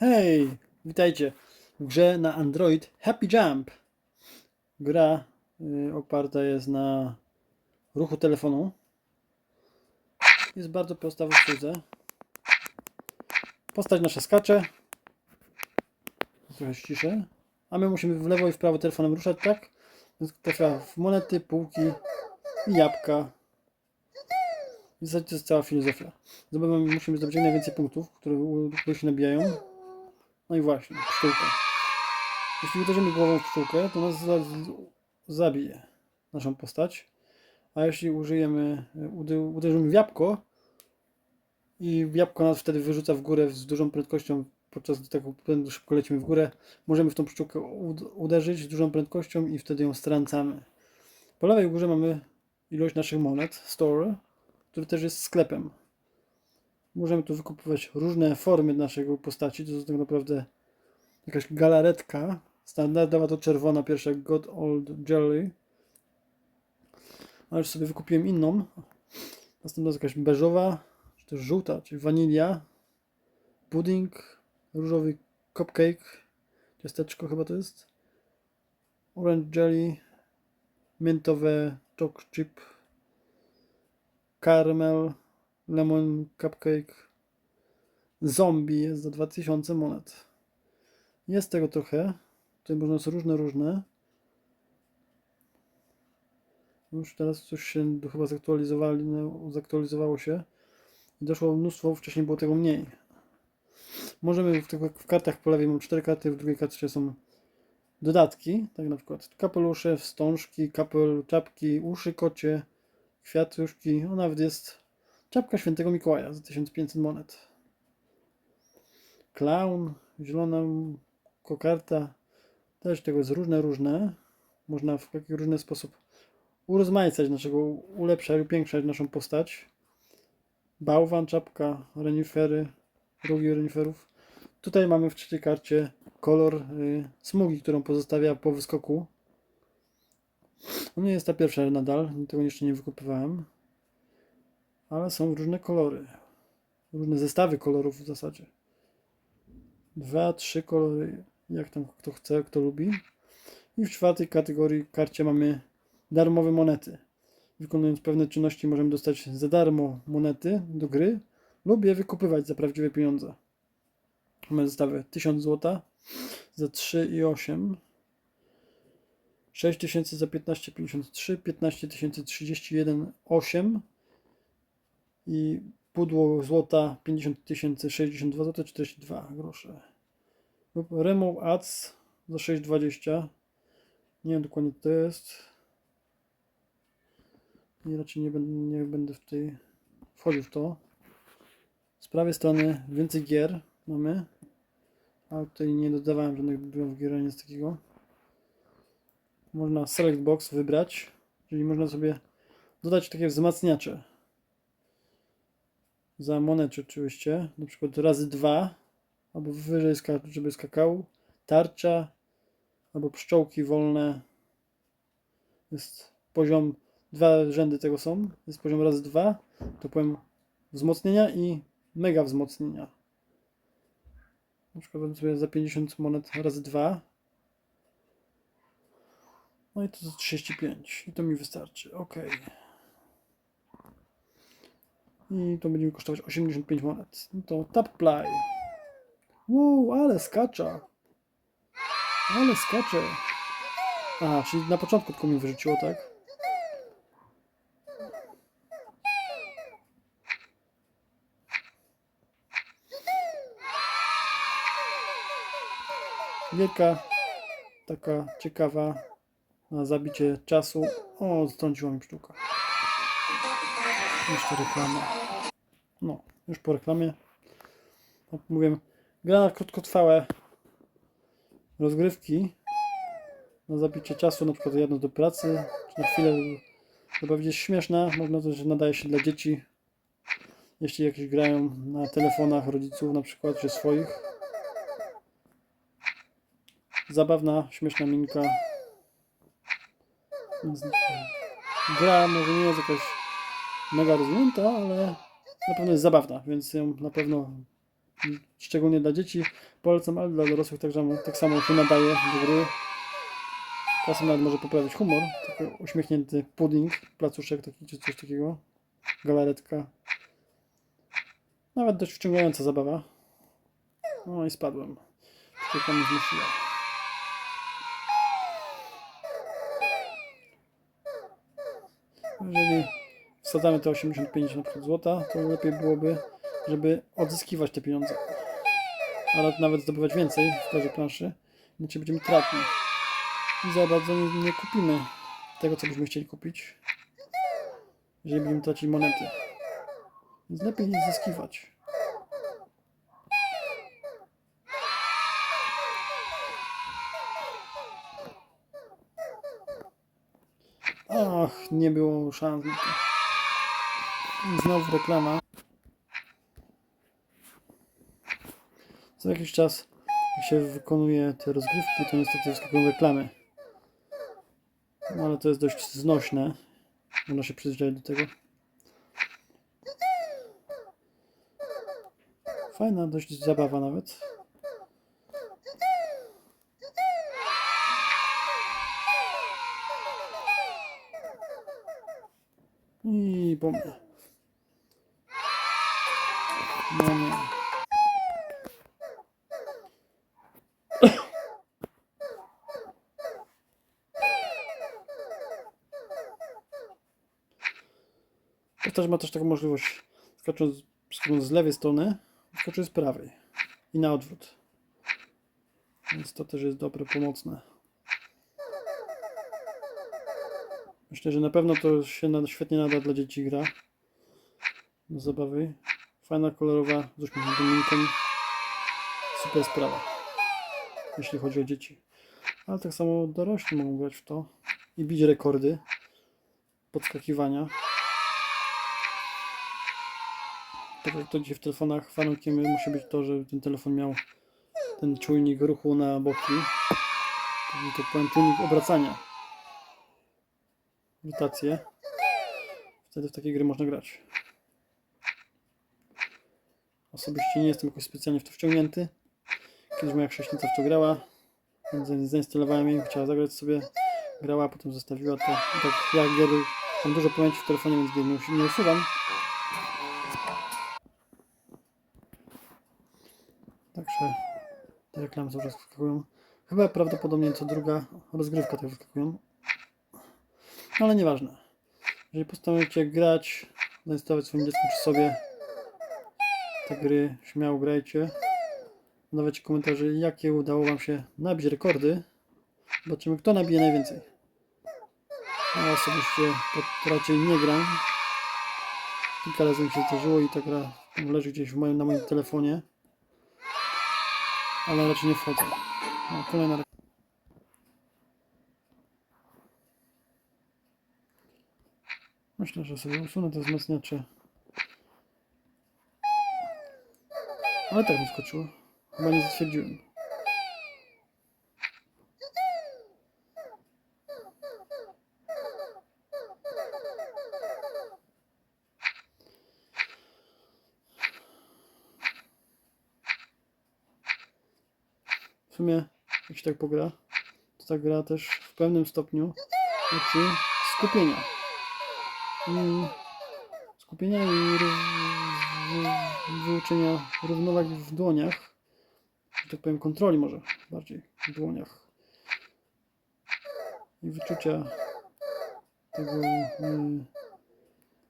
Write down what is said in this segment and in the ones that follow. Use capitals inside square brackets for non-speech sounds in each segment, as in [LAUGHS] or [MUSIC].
Hej, witajcie w grze na Android Happy Jump. Gra y, oparta jest na ruchu telefonu. Jest bardzo prosta w obsłudze. Postać nasza skacze. Trochę ściszę. A my musimy w lewo i w prawo telefonem ruszać, tak? Więc Trafia w monety, półki i jabłka. W zasadzie to jest cała filozofia. Zdobywamy, musimy zdobyć jak najwięcej punktów, które się nabijają. No i właśnie, pszczółka. Jeśli uderzymy głową w pszczółkę, to nas za, zabije naszą postać. A jeśli użyjemy, uderzymy w jabłko i jabłko nas wtedy wyrzuca w górę z dużą prędkością, podczas gdy tak szybko lecimy w górę, możemy w tą pszczółkę ud- uderzyć z dużą prędkością i wtedy ją strącamy. Po lewej górze mamy ilość naszych monet, store, który też jest sklepem. Możemy tu wykupywać różne formy naszego postaci. To jest tak naprawdę jakaś galaretka. Standardowa to czerwona, pierwsza God Old Jelly. Ale już sobie wykupiłem inną. Następna jest jakaś beżowa, czy też żółta, czyli wanilia. Pudding, różowy cupcake, ciasteczko chyba to jest. Orange jelly, miętowe choc chip, caramel, lemon cupcake, zombie jest za 2000 monet. Jest tego trochę. Tutaj można są różne, różne. Już teraz coś się chyba zaktualizowali, no, zaktualizowało się. I doszło mnóstwo, wcześniej było tego mniej. Możemy w, tych, w kartach po lewej mam 4 karty, w drugiej karcie są dodatki, tak na przykład kapelusze, wstążki, kapel, czapki, uszy kocie, kwiatuszki, a nawet jest czapka świętego Mikołaja za 1500 monet. Clown, zielona kokarta, też tego jest różne, różne. Można w taki różny sposób urozmaicać naszego, ulepszać, upiększać naszą postać. Bałwan, czapka, renifery, rogi reniferów. Tutaj mamy w trzeciej karcie kolor y, smugi, którą pozostawia po wyskoku. U mnie jest ta pierwsza nadal, tego jeszcze nie wykupywałem. Ale są różne kolory. Różne zestawy kolorów w zasadzie. Dwa, trzy kolory, jak tam kto chce, kto lubi. I w czwartej kategorii karcie mamy darmowe monety. Wykonując pewne czynności możemy dostać za darmo monety do gry lub je wykupywać za prawdziwe pieniądze. Mamy zestawy 1000 zł za 3 i 8. 6000 za 15,53, 15 tysięcy 31, 8 i pudło złota 50 tysięcy 62 zł 42 grosze. Remove Ads za 6,20. Nie wiem dokładnie co to jest. I raczej nie będę, nie będę w tej wchodził w to. Z prawej strony więcej gier mamy. Ale tutaj nie dodawałem żadnych byłów gier, nic takiego. Można Select Box wybrać, czyli można sobie dodać takie wzmacniacze. Za monety oczywiście, na przykład razy dwa, albo wyżej, ska- żeby skakał, tarcza, albo pszczołki wolne. Jest poziom, dwa rzędy tego są, jest poziom razy dwa, to powiem wzmocnienia i mega wzmocnienia. Na przykład bym sobie za 50 monet razy 2. No i to za 35. I to mi wystarczy. Ok. I to będzie mi kosztować 85 monet. No to tap play. Wow, ale skacza. Ale skacze. Aha, czyli na początku tylko mi wyrzuciło, tak? Wielka, taka ciekawa na zabicie czasu. O, strąciła mi sztuka. Jeszcze reklama. No, już po reklamie. Jak mówię, gra na krótkotrwałe rozgrywki. Na zabicie czasu, na przykład jedno do pracy, czy na chwilę, żeby powiedzieć śmieszna. Można też nadaje się dla dzieci, jeśli jakieś grają na telefonach rodziców na przykład, czy swoich. Zabawna, śmieszna minka. Gra może nie jest jakaś mega rozwinięta, ale na pewno jest zabawna, więc ją na pewno szczególnie dla dzieci polecam, ale dla dorosłych tak samo, tak samo się nadaje do gry. Czasem nawet może poprawić humor. Taki uśmiechnięty pudding, placuszek taki czy coś takiego. Galaretka. Nawet dość wciągająca zabawa. No i spadłem. Tylko mi zmusiła. Jeżeli wsadzamy te 85 na złota, to lepiej byłoby, żeby odzyskiwać te pieniądze. Ale nawet zdobywać więcej w każdej planszy, inaczej będziemy tratni. I za bardzo nie, nie kupimy tego, co byśmy chcieli kupić, jeżeli będziemy tracić monety. Więc lepiej je zyskiwać. Ach, nie było szans na to. Znowu reklama. Co jakiś czas, jak się wykonuje te rozgrywki, to niestety wyskakują reklamy. No ale to jest dość znośne. Można się przyzwyczaić do tego. Fajna dość zabawa nawet. I mnie. No nie. To ma też taką możliwość, skacząc, z lewej strony, skacząc z prawej. I na odwrót. Więc to też jest dobre, pomocne. Myślę, że na pewno to się świetnie nada dla dzieci gra. Do zabawy. Fajna, kolorowa, z uśmiechniętym linkiem. Super sprawa. Jeśli chodzi o dzieci. Ale tak samo dorośli mogą grać w to. I bić rekordy. Podskakiwania. Tak jak to dzisiaj w telefonach warunkiem musi być to, że ten telefon miał ten czujnik ruchu na boki. To powiem czujnik obracania rotację. Wtedy w takie gry można grać. Osobiście nie jestem jakoś specjalnie w to wciągnięty. Kiedyś moja chrześnica w to grała, więc zainstalowałem jej, chciała zagrać sobie. Grała, potem zostawiła to. Tak ja gier, mam dużo pamięci w telefonie, więc gier nie, nie usuwam. Także te reklamy cały czas. Chyba prawdopodobnie co druga rozgrywka tak wyskakują. No ale nieważne. Jeżeli postanowicie grać, zainstalować swoim dziecku przy sobie te gry, śmiało grajcie. Dawajcie komentarze, jakie udało Wam się nabić rekordy. Zobaczymy, kto nabije najwięcej. Ja osobiście to raczej nie gram. Kilka razy mi się zdarzyło i ta gra leży gdzieś w moim, na moim telefonie. Ale raczej nie wchodzę. No, kolejna. Myślę, że sobie usunę te wzmacniacze. Ale tak mi skoczyło. Chyba nie zatwierdziłem. W sumie, jak się tak pogra, to ta gra też w pewnym stopniu uczy skupienia i skupienia i wyuczenia równowagi w dłoniach, tak powiem kontroli może bardziej w dłoniach i wyczucia tego y,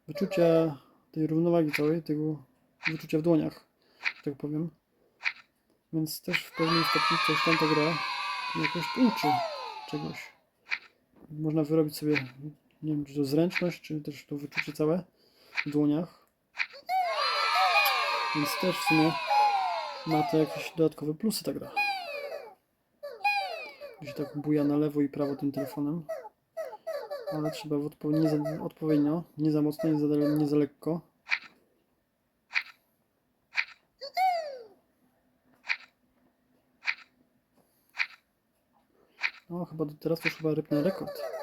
wyczucia tej równowagi całej, tego wyczucia w dłoniach, tak powiem. Więc też w pewnym stopniu coś tam ta gra jakoś uczy czegoś. Można wyrobić sobie nie wiem, czy to zręczność, czy też to wyczucie całe w dłoniach. Więc też w sumie ma to jakieś dodatkowe plusy ta gra. Gdzie tak buja na lewo i prawo tym telefonem. Ale trzeba odpo nie za, odpowiednio, nie za mocno, nie za, nie za lekko. No, chyba teraz już chyba rypnę rekord.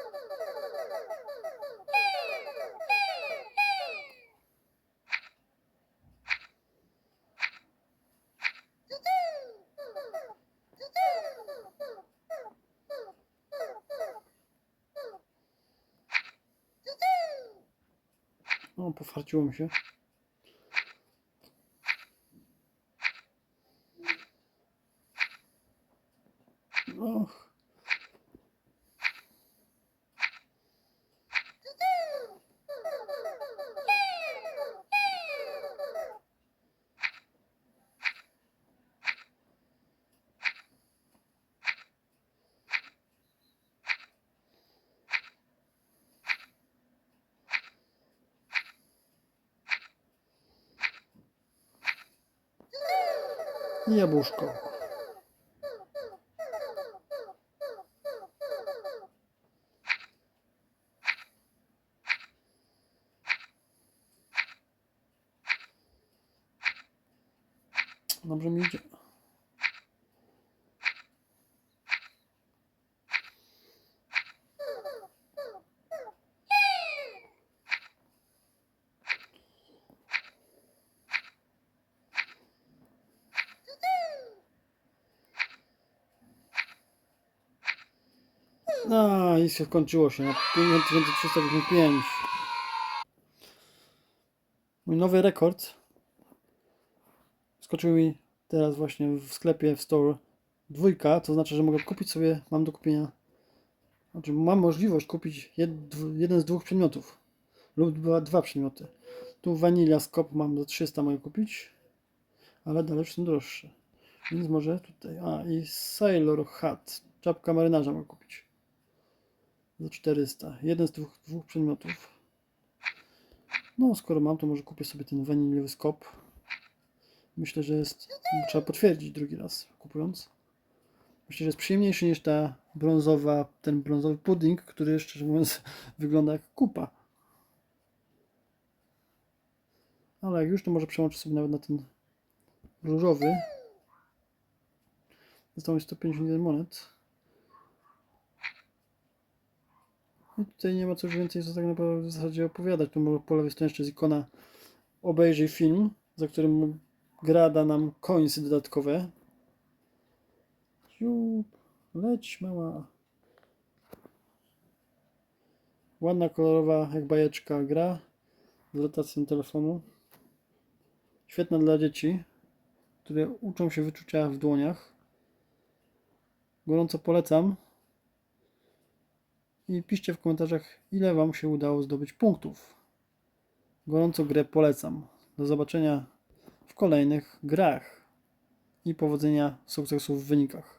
No, pofarciło mi się. Єбушка. A, i skończyło się na 5395. Mój nowy rekord skoczył mi teraz właśnie w sklepie w store dwójka, to znaczy, że mogę kupić sobie, mam do kupienia, znaczy mam możliwość kupić jed, jeden z dwóch przedmiotów lub dwa, dwa przedmioty. Tu Vanilla Skop mam za 300 mogę kupić, ale dalej są droższe. Więc może tutaj, a i Sailor Hat, czapka marynarza mogę kupić za 400. Jeden z dwóch, dwóch przedmiotów. No, skoro mam, to może kupię sobie ten waniliowy skop. Myślę, że jest. Trzeba potwierdzić drugi raz kupując. Myślę, że jest przyjemniejszy niż ta brązowa, ten brązowy pudding, który szczerze mówiąc [LAUGHS] wygląda jak kupa. Ale jak już, to może przełączę sobie nawet na ten różowy. Zostało mi 151 monet. I tutaj nie ma co więcej co tak naprawdę w zasadzie opowiadać. Tu po lewej stronie jeszcze jest ikona obejrzyj film, za którym gra da nam coinsy dodatkowe. Siup, leć mała. Ładna, kolorowa, jak bajeczka gra z rotacją telefonu. Świetna dla dzieci, które uczą się wyczucia w dłoniach. Gorąco polecam. I piszcie w komentarzach, ile Wam się udało zdobyć punktów. Gorąco grę polecam. Do zobaczenia w kolejnych grach i powodzenia sukcesów w wynikach.